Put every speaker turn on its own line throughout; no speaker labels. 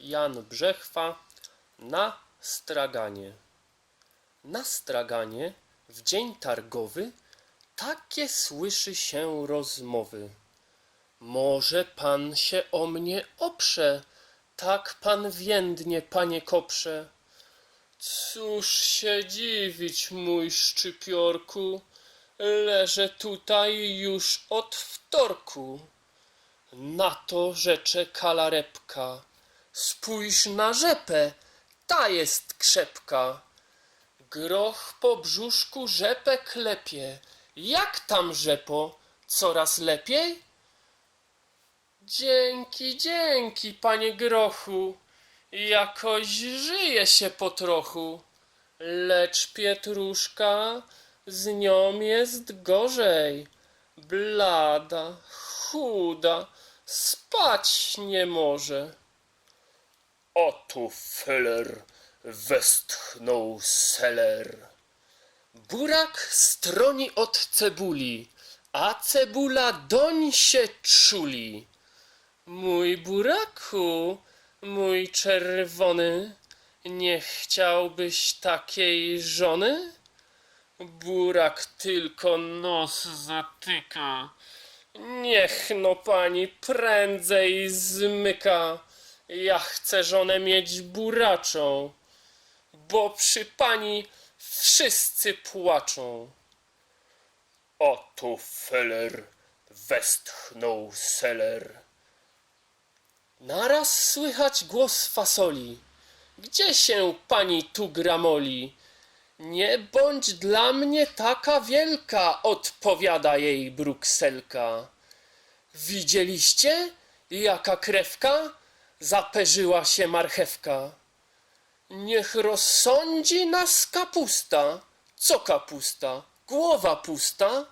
Jan Brzechwa na straganie. Na straganie w dzień targowy takie słyszy się rozmowy. Może pan się o mnie oprze, tak pan więdnie, panie koprze. Cóż się dziwić, mój szczypiorku, leżę tutaj już od wtorku. Na to rzecze kalarepka. Spójrz na rzepę, ta jest krzepka. Groch po brzuszku rzepę klepie. Jak tam rzepo? Coraz lepiej? Dzięki, dzięki, panie grochu. Jakoś żyje się po trochu. Lecz pietruszka z nią jest gorzej. Blada, chuda, spać nie może. O tu feller, westchnął seller. Burak stroni od cebuli, a cebula doń się czuli. Mój buraku, mój czerwony, nie chciałbyś takiej żony? Burak tylko nos zatyka. Niech no pani prędzej zmyka. Ja chcę żonę mieć buraczą, bo przy pani wszyscy płaczą. O tu feller, westchnął seller. Naraz słychać głos fasoli. Gdzie się pani tu gramoli? Nie bądź dla mnie taka wielka, odpowiada jej Brukselka. Widzieliście, jaka krewka? Zaperzyła się marchewka. Niech rozsądzi nas kapusta. Co kapusta? Głowa pusta?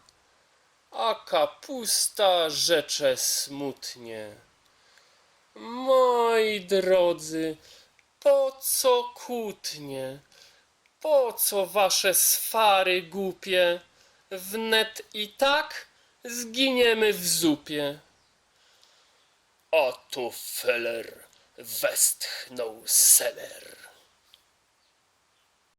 A kapusta rzecze smutnie. Moi drodzy, po co kłótnie? Po co wasze swary głupie? Wnet i tak zginiemy w zupie. O tu feller, westchnął seller.